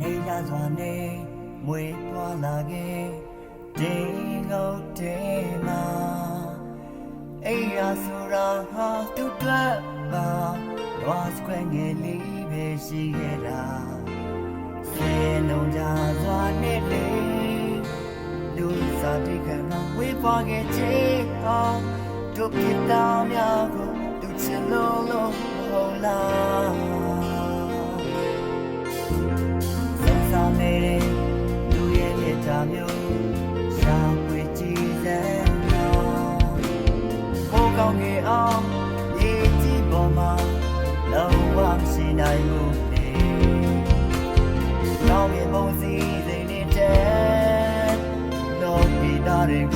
များစွာနဲ့မွေးဖွားလာခဲ့တင်းငုတ်တဲ့မှာအိယာဆိုတာဟာသူ့အတွက်ပါတော့စခွဲငယ်လေးပဲရှိခဲ့တာစေလုံးကြစွာနဲ့လေလူစားတိကံဝေးဖွားခဲ့ခြင်းအောင်တို့ပြတောင်းများ မရှိနိုင်ဘူးလေကောင်းရဲ့ပုံစံစိတ်နေတဲ့တော့ဒီတာတွေကို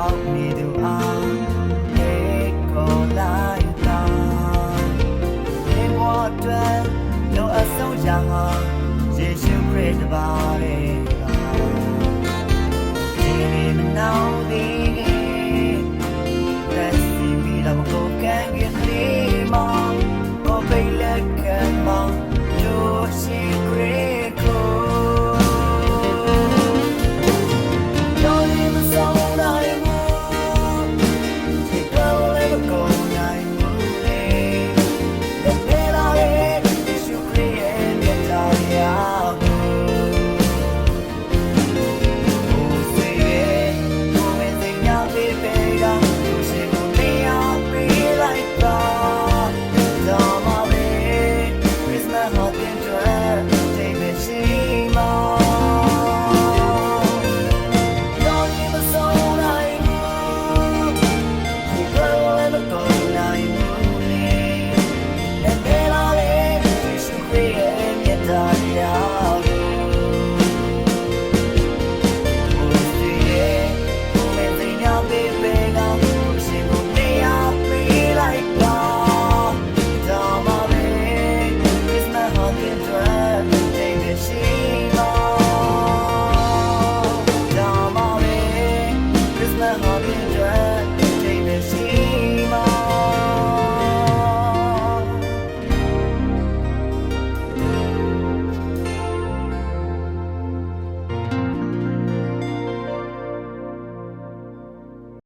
ခေါင်းနေသူအားဒီကိုလိုက်